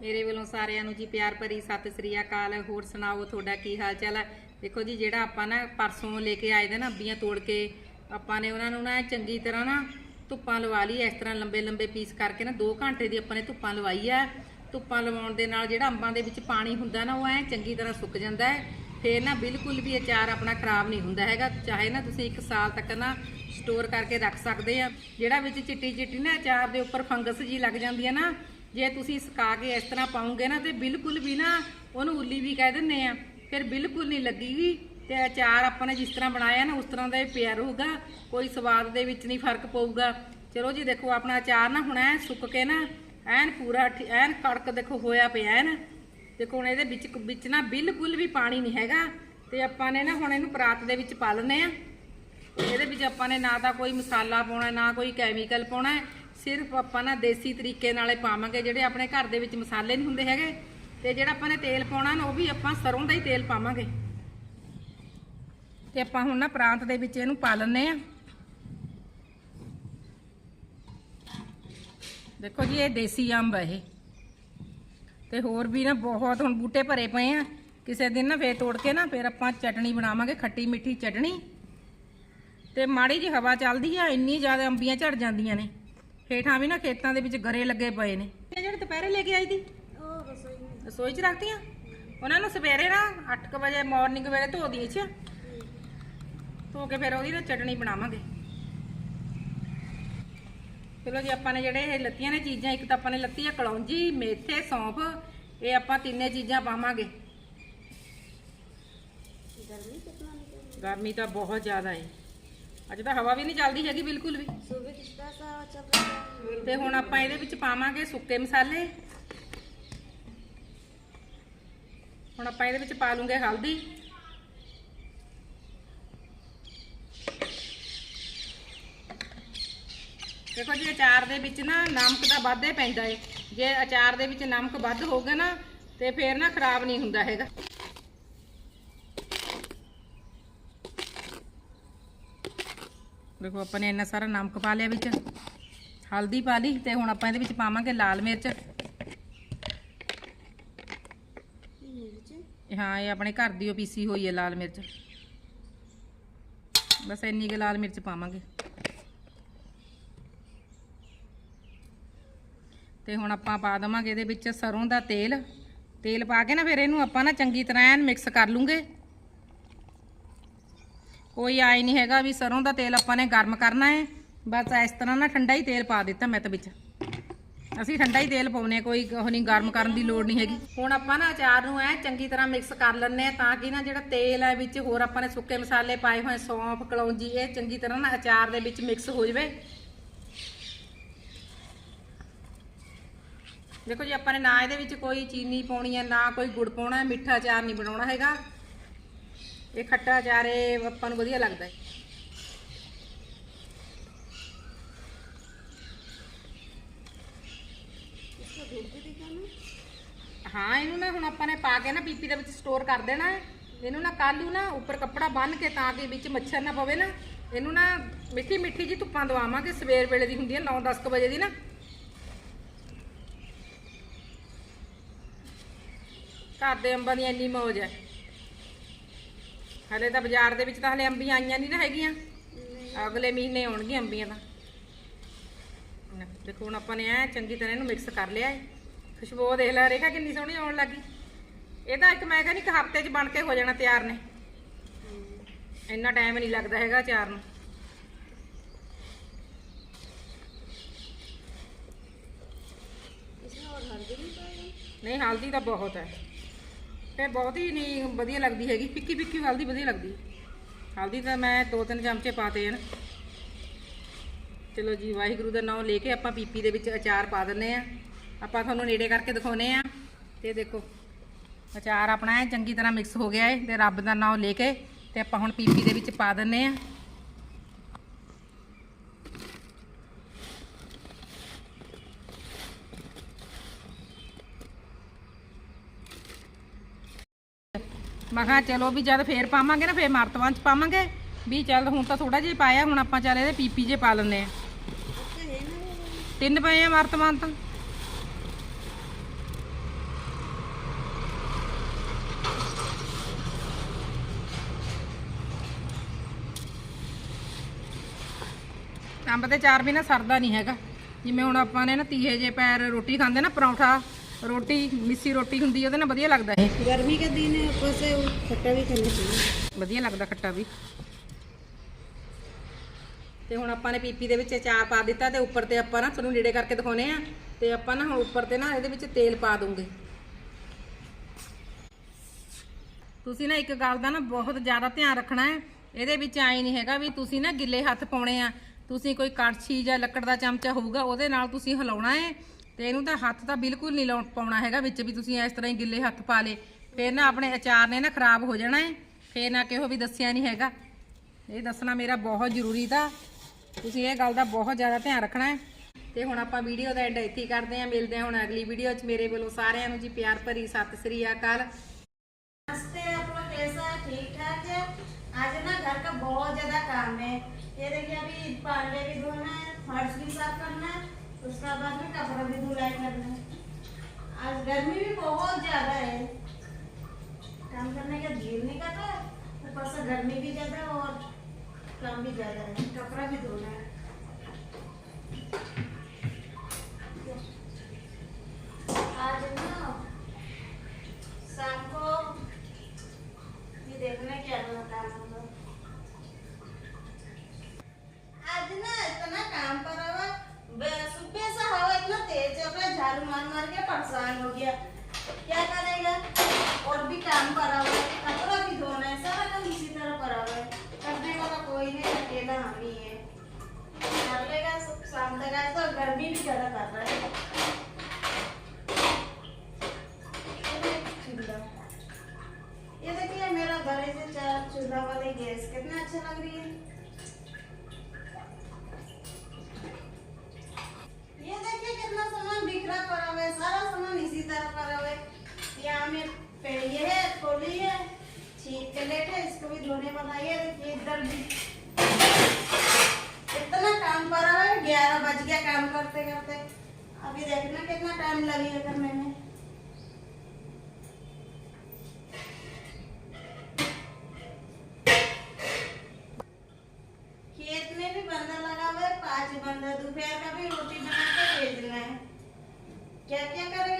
ਮੇਰੇ ਵੱਲੋਂ ਸਾਰਿਆਂ ਨੂੰ ਜੀ ਪਿਆਰ ਭਰੀ ਸਤਿ ਸ੍ਰੀ ਅਕਾਲ। ਹੋਰ ਸੁਣਾਓ, ਤੁਹਾਡਾ ਕੀ ਹਾਲ ਚਾਲ ਹੈ? ਦੇਖੋ ਜੀ, ਜਿਹੜਾ ਆਪਾਂ ਨਾ ਪਰਸੋਂ ਲੈ ਕੇ ਆਏ ਦੇ ਨਾ ਅੰਬੀਆਂ ਤੋੜ ਕੇ, ਆਪਾਂ ਨੇ ਉਹਨਾਂ ਨੂੰ ਨਾ ਚੰਗੀ ਤਰ੍ਹਾਂ ਨਾ ਧੁੱਪਾਂ ਲਵਾ ਲਈ, ਇਸ ਤਰ੍ਹਾਂ ਲੰਬੇ ਲੰਬੇ ਪੀਸ ਕਰਕੇ ਨਾ 2 ਘੰਟੇ ਦੀ ਆਪਾਂ ਨੇ ਧੁੱਪਾਂ ਲਵਾਈ ਆ ਧੁੱਪਾਂ ਲਵਾਉਣ ਦੇ ਨਾਲ ਜਿਹੜਾ ਅੰਬਾਂ ਦੇ ਵਿੱਚ ਪਾਣੀ ਹੁੰਦਾ ਨਾ, ਉਹ ਐ ਚੰਗੀ ਤਰ੍ਹਾਂ ਸੁੱਕ ਜਾਂਦਾ ਹੈ। ਫੇਰ ਨਾ ਬਿਲਕੁਲ ਵੀ ਅਚਾਰ ਆਪਣਾ ਖਰਾਬ ਨਹੀਂ ਹੁੰਦਾ ਹੈਗਾ। ਚਾਹੇ ਨਾ ਤੁਸੀਂ 1 ਸਾਲ ਤੱਕ ਨਾ ਸਟੋਰ ਕਰਕੇ ਰੱਖ ਸਕਦੇ ਆ। ਜਿਹੜਾ ਵਿੱਚ ਚਿੱਟੀ ਚਿੱਟੀ ਨਾ ਅਚਾਰ ਦੇ ਉੱਪਰ ਫੰਗਸ ਜੀ ਲੱਗ ਜਾਂਦੀ ਹੈ ਨਾ ਜੇ ਤੁਸੀਂ ਸੁਕਾ ਕੇ ਇਸ ਤਰ੍ਹਾਂ ਪਾਉਂਗੇ ਨਾ ਤੇ ਬਿਲਕੁਲ ਵੀ ਨਾ ਉਹਨੂੰ ਉੱਲੀ ਵੀ ਕਹਿ ਦਿੰਨੇ ਆ। ਫਿਰ ਬਿਲਕੁਲ ਨਹੀਂ ਲੱਗੇਗੀ ਤੇ ਅਚਾਰ ਆਪਾਂ ਨੇ ਜਿਸ ਤਰ੍ਹਾਂ ਬਣਾਇਆ ਨਾ ਉਸ ਤਰ੍ਹਾਂ ਦਾ ਹੀ ਪਿਆ ਰਹੂਗਾ। ਕੋਈ ਸਵਾਦ ਦੇ ਵਿੱਚ ਨਹੀਂ ਫ਼ਰਕ ਪਊਗਾ। ਚਲੋ ਜੀ, ਦੇਖੋ ਆਪਣਾ ਅਚਾਰ ਨਾ ਹੁਣ ਐ ਸੁੱਕ ਕੇ ਨਾ ਐਨ ਪੂਰਾ ਠੀ- ਐਨ ਕੜਕ ਦੇਖੋ ਹੋਇਆ ਪਿਆ ਐਨ। ਦੇਖੋ ਹੁਣ ਇਹਦੇ ਵਿੱਚ ਵਿੱਚ ਨਾ ਬਿਲਕੁਲ ਵੀ ਪਾਣੀ ਨਹੀਂ ਹੈਗਾ ਤੇ ਆਪਾਂ ਨੇ ਨਾ ਹੁਣ ਇਹਨੂੰ ਪਰਾਤ ਦੇ ਵਿੱਚ ਪਾ ਲੈਣੇ ਆ। ਇਹਦੇ ਵਿੱਚ ਆਪਾਂ ਨੇ ਨਾ ਤਾਂ ਕੋਈ ਮਸਾਲਾ ਪਾਉਣਾ, ਨਾ ਕੋਈ ਕੈਮੀਕਲ ਪਾਉਣਾ। ਸਿਰਫ ਆਪਾਂ ਨਾ ਦੇਸੀ ਤਰੀਕੇ ਨਾਲੇ ਪਾਵਾਂਗੇ, ਜਿਹੜੇ ਆਪਣੇ ਘਰ ਦੇ ਵਿੱਚ ਮਸਾਲੇ ਨਹੀਂ ਹੁੰਦੇ ਹੈਗੇ, ਤੇ ਜਿਹੜਾ ਆਪਾਂ ਨੇ ਤੇਲ ਪਾਉਣਾ ਨਾ, ਉਹ ਵੀ ਆਪਾਂ ਸਰੋਂ ਦਾ ਹੀ ਤੇਲ ਪਾਵਾਂਗੇ। ਤੇ ਆਪਾਂ ਹੁਣ ਨਾ ਪ੍ਰਾਂਤ ਦੇ ਵਿੱਚ ਇਹਨੂੰ ਪਾ ਲੈਣੇ ਆ ਦੇਖੋ ਜੀ, ਇਹ ਦੇਸੀ ਅੰਬ ਹੈ ਇਹ। ਤੇ ਹੋਰ ਵੀ ਨਾ ਬਹੁਤ, ਹੁਣ ਬੂਟੇ ਭਰੇ ਪਏ ਆ। ਕਿਸੇ ਦਿਨ ਨਾ ਫੇਰ ਤੋੜ ਕੇ ਨਾ, ਫੇਰ ਆਪਾਂ ਚਟਣੀ ਬਣਾਵਾਂਗੇ, ਖੱਟੀ ਮਿੱਠੀ ਚਟਣੀ। ਤੇ ਮਾੜੀ ਜੀ ਹਵਾ ਚੱਲਦੀ ਆ, ਇੰਨੀ ਜ਼ਿਆਦਾ ਅੰਬੀਆਂ ਝੜ ਜਾਂਦੀਆਂ ਨੇ। ਹੇਠਾਂ ਵੀ ਨਾ ਖੇਤਾਂ ਦੇ ਵਿੱਚ ਗਰੇ ਲੱਗੇ ਪਏ ਨੇ। ਇਹ ਜਿਹੜੇ ਦੁਪਹਿਰੇ ਲੈ ਕੇ ਆਈ ਦੀ ਰਸੋਈ 'ਚ ਰੱਖਤੀਆਂ? ਉਹਨਾਂ ਨੂੰ ਸਵੇਰੇ ਨਾ 8:00 ਵਜੇ ਮਾਰਨਿੰਗ ਵੇਲੇ ਧੋ ਦੀ ਚ ਧੋ ਕੇ ਫਿਰ ਉਹਦੀ ਨਾ ਚਟਣੀ ਬਣਾਵਾਂਗੇ। ਚਲੋ ਜੀ ਆਪਾਂ ਨੇ ਜਿਹੜੇ ਇਹ ਲੱਤੀਆਂ ਨੇ ਚੀਜ਼ਾਂ ਇੱਕ ਤਾਂ ਆਪਾਂ ਨੇ ਲੱਤੀ ਆ ਕਲੌਂਜੀ ਮੇਥੇ ਸੌਂਫ ਇਹ ਆਪਾਂ ਤਿੰਨੇ ਚੀਜ਼ਾਂ ਪਾਵਾਂਗੇ। ਗਰਮੀ ਤਾਂ ਬਹੁਤ ਜ਼ਿਆਦਾ ਹੈ ਅੱਜ ਤਾਂ ਹਵਾ ਵੀ ਨਹੀਂ ਚੱਲਦੀ ਹੈਗੀ ਬਿਲਕੁਲ ਵੀ सुबह कितना सा चल रहा है ਤੇ ਹੁਣ ਆਪਾਂ ਇਹਦੇ ਵਿੱਚ ਪਾਵਾਂਗੇ ਸੁੱਕੇ ਮਸਾਲੇ ਹੁਣ ਆਪਾਂ ਇਹਦੇ ਵਿੱਚ ਪਾ ਲੂੰਗੇ ਹਲਦੀ ਦੇਖੋ ਜੀ ਅਚਾਰ ਦੇ ਵਿੱਚ ਨਾ ਨਮਕ ਤਾਂ ਵੱਧ ਹੀ ਪੈਂਦਾ ਏ ਜੇ ਅਚਾਰ ਦੇ ਵਿੱਚ ਨਮਕ ਵੱਧ ਹੋਊਗਾ ਨਾ ਤੇ ਫੇਰ ਨਾ ਖਰਾਬ ਨਹੀਂ ਹੁੰਦਾ ਹੈਗਾ ਦੇਖੋ, ਆਪਾਂ ਨੇ ਇੰਨਾ ਸਾਰਾ ਨਮਕ ਪਾ ਲਿਆ ਵਿੱਚ। ਹਲਦੀ ਪਾ ਲਈ ਤੇ ਹੁਣ ਆਪਾਂ ਇਹਦੇ ਵਿੱਚ ਪਾਵਾਂਗੇ ਲਾਲ ਮਿਰਚ। ਹਾਂ, ਇਹ ਆਪਣੇ ਘਰ ਦੀ ਉਹ ਪੀਸੀ ਹੋਈ ਹੈ ਲਾਲ ਮਿਰਚ। ਬਸ ਇੰਨੀ ਕੁ ਲਾਲ ਮਿਰਚ ਪਾਵਾਂਗੇ। ਤੇ ਹੁਣ ਆਪਾਂ ਪਾ ਦਵਾਂਗੇ ਇਹਦੇ ਵਿੱਚ ਸਰੋਂ ਦਾ ਤੇਲ। ਤੇਲ ਪਾ ਕੇ ਨਾ ਫਿਰ ਇਹਨੂੰ ਆਪਾਂ ਨਾ ਚੰਗੀ ਤਰ੍ਹਾਂ ਐਨ ਮਿਕਸ ਕਰ ਲੂੰਗੇ। ਕੋਈ ਆਈ ਨਹੀਂ ਹੈਗਾ ਵੀ ਸਰੋਂ ਦਾ ਤੇਲ ਆਪਾਂ ਨੇ ਗਰਮ ਕਰਨਾ ਹੈ। ਬਸ ਇਸ ਤਰ੍ਹਾਂ ਨਾ ਠੰਡਾ ਹੀ ਤੇਲ ਪਾ ਦਿੱਤਾ ਮੈਂ ਤਾਂ ਵਿੱਚ। ਅਸੀਂ ਠੰਡਾ ਹੀ ਤੇਲ ਪਾਉਨੇ ਕੋਈ ਉਹ ਨਹੀਂ ਗਰਮ ਕਰਨ ਦੀ ਲੋੜ ਨਹੀਂ ਹੈਗੀ। ਹੁਣ ਆਪਾਂ ਨਾ ਅਚਾਰ ਨੂੰ ਐ ਚੰਗੀ ਤਰ੍ਹਾਂ ਮਿਕਸ ਕਰ ਲੈਣੇ ਆ ਤਾਂ ਕਿ ਨਾ ਜਿਹੜਾ ਤੇਲ ਹੈ ਵਿੱਚ ਹੋਰ ਆਪਾਂ ਨੇ ਸੁੱਕੇ ਮਸਾਲੇ ਪਾਏ ਹੋਏ, ਸੌਂਫ, ਕਲੌਂਜੀ, ਇਹ ਚੰਗੀ ਤਰ੍ਹਾਂ ਨਾ ਅਚਾਰ ਦੇ ਵਿੱਚ ਮਿਕਸ ਹੋ ਜਾਵੇ। ਦੇਖੋ ਜੀ, ਆਪਾਂ ਨੇ ਨਾ ਇਹਦੇ ਵਿੱਚ ਕੋਈ ਚੀਨੀ ਪਾਉਣੀ ਹੈ, ਨਾ ਕੋਈ ਗੁੜ ਪਾਉਣਾ ਹੈ ਮਿੱਠਾ ਅਚਾਰ ਨਹੀਂ ਬਣਾਉਣਾ ਹੈਗਾ। ਇਹ ਖੱਟਾ ਚਾਰੇ ਇਹ ਆਪਾਂ ਨੂੰ ਵਧੀਆ ਲੱਗਦਾ ਹੈ। ਹਾਂ, ਇਹਨੂੰ ਨਾ ਹੁਣ ਆਪਾਂ ਨੇ ਪਾ ਕੇ ਨਾ ਪੀਪੀ ਦੇ ਵਿੱਚ ਸਟੋਰ ਕਰ ਦੇਣਾ ਹੈ। ਇਹਨੂੰ ਨਾ ਕੱਲੂ ਨਾ ਉੱਪਰ ਕੱਪੜਾ ਬੰਨ ਕੇ ਤਾਂ ਕਿ ਵਿੱਚ ਮੱਛਰ ਨਾ ਪਵੇ ਨਾ। ਇਹਨੂੰ ਨਾ ਮਿੱਠੀ ਮਿੱਠੀ ਜੀ ਧੁੱਪਾਂ ਦਵਾਵਾਂਗੇ, ਸਵੇਰ ਵੇਲੇ ਦੀ ਹੁੰਦੀ ਹੈ 9-10 ਵਜੇ ਦੀ ਨਾ। ਘਰ ਦੇ ਅੰਬਾਂ ਦੀ ਇੰਨੀ ਮੌਜ ਹੈ। ਹਲੇ ਤਾਂ ਬਾਜ਼ਾਰ ਦੇ ਵਿੱਚ ਤਾਂ ਹਲੇ ਅੰਬੀਆਂ ਆਈਆਂ ਨਹੀਂ ਨਾ ਹੈਗੀਆਂ। ਅਗਲੇ ਮਹੀਨੇ ਆਉਣਗੀਆਂ ਅੰਬੀਆਂ ਤਾਂ। ਦੇਖੋ ਹੁਣ ਆਪਾਂ ਨੇ ਐ ਚੰਗੀ ਤਰ੍ਹਾਂ ਇਹਨੂੰ ਮਿਕਸ ਕਰ ਲਿਆ ਹੈ ਖੁਸ਼ਬੂ ਦੇਖ ਲੈ ਰੇਖਾ ਕਿੰਨੀ ਸੋਹਣੀ ਆਉਣ ਲੱਗੀ। ਇਹ ਤਾਂ ਇੱਕ ਮੈਂ ਕਹਿੰਦੀ ਇੱਕ ਹਫ਼ਤੇ 'ਚ ਬਣ ਕੇ ਹੋ ਜਾਣਾ ਤਿਆਰ ਨੇ। ਇੰਨਾ ਟਾਈਮ ਨਹੀਂ ਲੱਗਦਾ ਹੈਗਾ ਅਚਾਰ ਨੂੰ। ਨਹੀਂ ਹਲਦੀ ਤਾਂ ਬਹੁਤ ਹੈ। ਤੇ ਬਹੁਤ ਹੀ ਨਹੀਂ ਵਧੀਆ ਲੱਗਦੀ ਹੈਗੀ। ਫਿੱਕੀ ਫਿੱਕੀ ਹਲਦੀ ਵਧੀਆ ਲੱਗਦੀ। ਹਲਦੀ ਤਾਂ ਮੈਂ ਦੋ ਤਿੰਨ ਚਮਚੇ ਪਾਤੇ ਹਨ ਚਲੋ ਜੀ, ਵਾਹਿਗੁਰੂ ਦਾ ਨਾਮ ਲੈ ਕੇ ਆਪਾਂ ਪੀਪੀ ਦੇ ਵਿੱਚ ਅਚਾਰ ਪਾ ਦਿੰਨੇ ਆ। ਆਪਾਂ ਤੁਹਾਨੂੰ ਨੇੜੇ ਕਰਕੇ ਦਿਖਾਉਨੇ ਆ। ਤੇ ਦੇਖੋ, ਅਚਾਰ ਆਪਣਾ ਚੰਗੀ ਤਰ੍ਹਾਂ ਮਿਕਸ ਹੋ ਗਿਆ ਹੈ ਤੇ ਰੱਬ ਦਾ ਨਾਮ ਲੈ ਕੇ ਤੇ ਆਪਾਂ ਹੁਣ ਪੀਪੀ ਦੇ ਵਿੱਚ ਪਾ ਦਿੰਨੇ ਆ। ਮੈਂ ਕਿਹਾ ਚਲੋ ਵੀ ਜਦ ਫੇਰ ਪਾਵਾਂਗੇ ਨਾ, ਫੇਰ ਮਰਤਵਾਂ ਚ ਪਾਵਾਂਗੇ। ਵੀ ਚੱਲ ਹੁਣ ਤਾਂ ਥੋੜਾ ਜਿਹਾ ਪਾਇਆ, ਹੁਣ ਆਪਾਂ ਚੱਲ ਇਹਦੇ ਪੀਪੀ ਜੇ ਪਾ ਲੈਂਦੇ ਆ ਤਿੰਨ ਪਏ ਆ ਮਰਤਵਾਂ ਤਾਂ ਅੰਬ ਤੇ ਚਾਰ ਬਿਨਾ ਸਰਦਾ ਨਹੀਂ ਹੈਗਾ। ਜਿਵੇਂ ਹੁਣ ਆਪਾਂ ਨੇ ਨਾ ਤੀਹੇ ਜੇ ਪੈਰ ਰੋਟੀ ਖਾਂਦੇ ਨਾ, ਪਰੌਂਠਾ। ਰੋਟੀ ਮਿੱਸੀ ਰੋਟੀ ਹੁੰਦੀ ਉਹਦੇ ਨਾਲ ਵਧੀਆ ਲੱਗਦਾ ਇਹ गर्मी का दिन है ऊपर से वो खट्टा भी खाना चाहिए ਵਧੀਆ ਲੱਗਦਾ ਖੱਟਾ ਵੀ ਤੇ ਹੁਣ ਆਪਾਂ ਨੇ ਪੀਪੀ ਦੇ ਵਿੱਚ ਅਚਾਰ ਪਾ ਦਿੱਤਾ ਤੇ ਉੱਪਰ ਤੇ ਆਪਾਂ ਨਾ ਤੁਹਾਨੂੰ ਨੇੜੇ ਕਰਕੇ ਦਿਖਾਉਨੇ ਆ ਤੇ ਆਪਾਂ ਨਾ ਹੁਣ ਉੱਪਰ ਤੇ ਨਾ ਇਹਦੇ ਵਿੱਚ ਤੇਲ ਪਾ ਦੂੰਗੇ ਤੁਸੀਂ ਨਾ ਇੱਕ ਗੱਲ ਦਾ ਨਾ ਬਹੁਤ ਜ਼ਿਆਦਾ ਧਿਆਨ ਰੱਖਣਾ ਹੈ ਇਹਦੇ ਵਿੱਚ ਆਈ ਨਹੀਂ ਹੈਗਾ ਵੀ ਤੁਸੀਂ ਨਾ ਗਿੱਲੇ ਹੱਥ ਪਾਉਣੇ ਆ ਤੁਸੀਂ ਕੋਈ ਕੜਛੀ ਜਾਂ ਲੱਕੜ ਦਾ ਚਮਚਾ ਹੋਊਗਾ ਉਹਦੇ ਨਾਲ ਤੁਸੀਂ ਹਿਲਾਉਣਾ ਹੈ ਤੇ ਇਹਨੂੰ ਤਾਂ ਹੱਥ ਤਾਂ ਬਿਲਕੁਲ ਨਹੀਂ ਲਾਉਣ ਪਾਉਣਾ ਹੈਗਾ ਵਿੱਚ ਵੀ ਤੁਸੀਂ ਇਸ ਤਰ੍ਹਾਂ ਹੀ ਗਿੱਲੇ ਹੱਥ ਪਾ ਲੇ ਫਿਰ ਨਾ ਆਪਣੇ ਅਚਾਰ ਨੇ ਨਾ ਖਰਾਬ ਹੋ ਜਾਣਾ ਹੈ ਫੇਰ ਨਾ ਕਿਹੋ ਵੀ ਦੱਸਿਆ ਨਹੀਂ ਹੈਗਾ ਇਹ ਦੱਸਣਾ ਮੇਰਾ ਬਹੁਤ ਜ਼ਰੂਰੀ ਤਾਂ ਤੁਸੀਂ ਇਹ ਗੱਲ ਦਾ ਬਹੁਤ ਜ਼ਿਆਦਾ ਧਿਆਨ ਰੱਖਣਾ ਹੈ ਤੇ ਹੁਣ ਆਪਾਂ ਵੀਡੀਓ ਦਾ ਐਂਡ ਇੱਥੇ ਹੀ ਕਰਦੇ ਹਾਂ ਮਿਲਦੇ ਹਾਂ ਹੁਣ ਅਗਲੀ ਵੀਡੀਓ 'ਚ ਮੇਰੇ ਵੱਲੋਂ ਸਾਰਿਆਂ ਨੂੰ ਜੀ ਪਿਆਰ ਭਰੀ ਸਤਿ ਸ੍ਰੀ ਅਕਾਲ नमस्ते आप लोग कैसा है ठीक ठाक है आज ना घर का बहुत ज्यादा काम है ये देखिए अभी पांडे भी धोना है फर्श भी साफ करना है उसका बाद में कपड़ा भी धुलाई करना है। आज गर्मी भी बहुत ज़्यादा है। काम करने का दिल नहीं करता ऊपर से गर्मी भी ज़्यादा और काम भी ज़्यादा है। कपड़ा भी धोना है आज ना शाम को ये देखना क्या अपना काम होगा आज ना इतना काम करा हुआ बे- सुबह से हवा इतना तेज चल रहा है झाड़ू मार मार के परेशान हो गया। क्या करेगा और भी काम करा हुआ है। कपड़ा भी धोना है सारा काम इसी तरह करा हुआ है। करने वाला कोई नहीं अकेला हम ही है। कर लेगा, सब शाम तक ऐसा गर्मी भी ज़्यादा कर रहा है चूल्हा ये देखिए मेरा घरे से चार चूल्हा वाले गैस कितना अच्छा लग रही है ये देखिए कितना सामान बिखरा पड़ा हुआ है सारा सामान इसी तरह पड़ा हुआ है यहाँ में पे- ये है कोली है इतना काम है, ग्यारह बज गया काम करते करते। अभी देखना कितना टाइम करने में। खेत में भी बंदा लगा हुआ है, पाँच बंदा, दोपहर का भी रोटी बना के भेजना है। क्या क्या करेगा?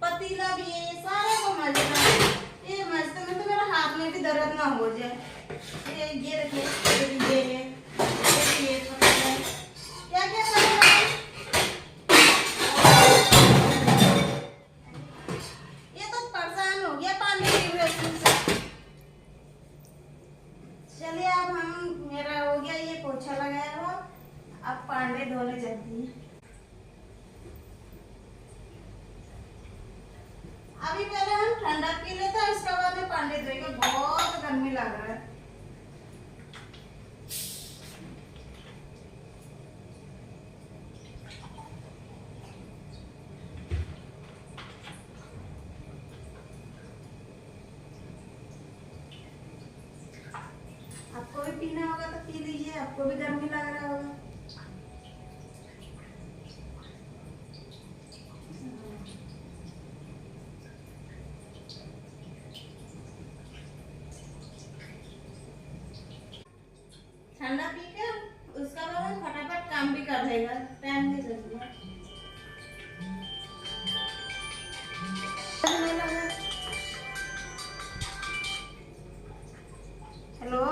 है पतीला भी है ये सारे को मजना है ये मजते में तो मेरा हाथ में भी दर्द ना हो जाए ये ये देखिए ये भी ये है ये ये पतीला है क्या क्या पांडे धोएँगे बहुत गर्मी लग रहा है। आपको भी पीना होगा तो पी लीजिए, आपको भी गर्मी लग रहा होगा। ठंडा पी के उसका बाद हम फटाफट काम भी कर देगा टाइम नहीं लगेगा हेलो।